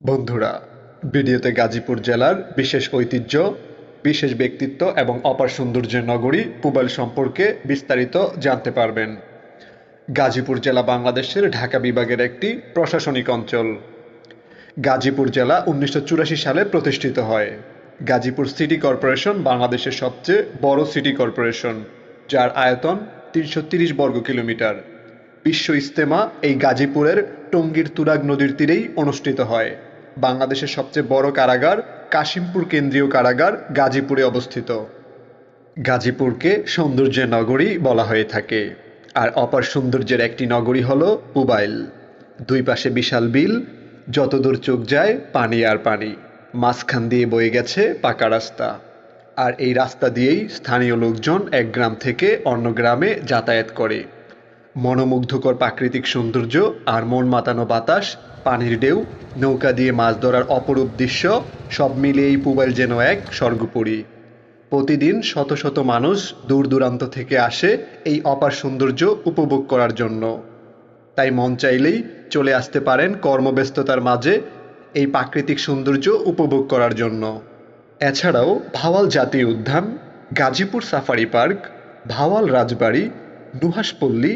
বন্ধুরা, ভিডিওতে গাজীপুর জেলার বিশেষ ঐতিহ্য, বিশেষ ব্যক্তিত্ব এবং অপার সৌন্দর্যের নগরী পুবাইল সম্পর্কে বিস্তারিত জানতে পারবেন। গাজীপুর জেলা বাংলাদেশের ঢাকা বিভাগের একটি প্রশাসনিক অঞ্চল। গাজীপুর জেলা উনিশশো চুরাশি সালে প্রতিষ্ঠিত হয়। গাজীপুর সিটি কর্পোরেশন বাংলাদেশের সবচেয়ে বড় সিটি কর্পোরেশন, যার আয়তন তিনশো বর্গ কিলোমিটার। বিশ্ব ইস্তেমা এই গাজীপুরের টঙ্গীর তুরাগ নদীর তীরেই অনুষ্ঠিত হয়। বাংলাদেশের সবচেয়ে বড় কারাগার কাশিমপুর কেন্দ্রীয় কারাগার গাজীপুরে অবস্থিত। গাজীপুরকে সৌন্দর্যের নগরী বলা হয়ে থাকে। আর অপার সৌন্দর্যের একটি নগরী হলো পুবাইল দুই পাশে বিশাল বিল, যতদূর চোখ যায় পানি আর পানি। মাঝখান দিয়ে বয়ে গেছে পাকা রাস্তা। আর এই রাস্তা দিয়েই স্থানীয় লোকজন এক গ্রাম থেকে অন্য গ্রামে যাতায়াত করে। মনোমুগ্ধকর প্রাকৃতিক সৌন্দর্য আর মন মাতানো বাতাস, পানির ঢেউ, নৌকা দিয়ে মাছ ধরার অপরূপ দৃশ্য, সব মিলিয়ে এই পুবাইল যেন এক স্বর্গপুরী। প্রতিদিন শত শত মানুষ দূর দূরান্ত থেকে আসে এই অপার সৌন্দর্য উপভোগ করার জন্য। তাই মন চাইলেই চলে আসতে পারেন কর্মব্যস্ততার মাঝে এই প্রাকৃতিক সৌন্দর্য উপভোগ করার জন্য। এছাড়াও ভাওয়াল জাতীয় উদ্যান, গাজীপুর সাফারি পার্ক, ভাওয়াল রাজবাড়ি নুহাসপল্লী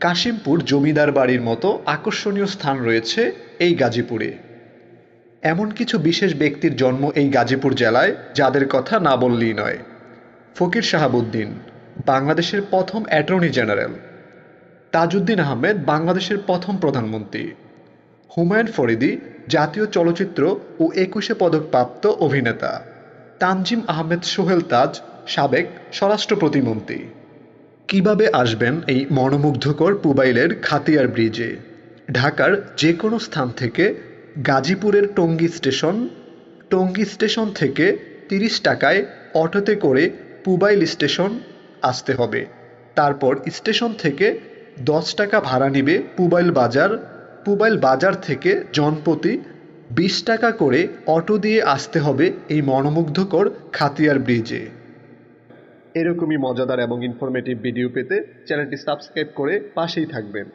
কাশিমপুর জমিদার বাড়ির মতো আকর্ষণীয় স্থান রয়েছে এই গাজীপুরে। এমন কিছু বিশেষ ব্যক্তির জন্ম এই গাজীপুর জেলায়, যাদের কথা না বললেই নয়। ফকির শাহাবুদ্দিন, বাংলাদেশের প্রথম অ্যাটর্নি জেনারেল। তাজউদ্দিন আহমেদ, বাংলাদেশের প্রথম প্রধানমন্ত্রী। হুমায়ুন ফরিদি, জাতীয় চলচ্চিত্র ও একুশে পদকপ্রাপ্ত অভিনেতা। তানজিম আহমেদ সোহেল তাজ, সাবেক স্বরাষ্ট্র প্রতিমন্ত্রী কীভাবে আসবেন এই মনোমুগ্ধকর পুবাইলের খাতিয়ার ব্রিজে? ঢাকার যে কোনো স্থান থেকে গাজীপুরের টঙ্গী স্টেশন টঙ্গী স্টেশন থেকে তিরিশ টাকায় অটোতে করে পুবাইল স্টেশন আসতে হবে। তারপর স্টেশন থেকে দশ টাকা ভাড়া নিবে পুবাইল বাজার পুবাইল বাজার থেকে জনপ্রতি বিশ টাকা করে অটো দিয়ে আসতে হবে এই মনোমুগ্ধকর খাতিয়ার ব্রিজে। এরকমই মজাদার এবং ইনফরমেটিভ ভিডিও পেতে চ্যানেলটি সাবস্ক্রাইব করে পাশেই থাকবেন।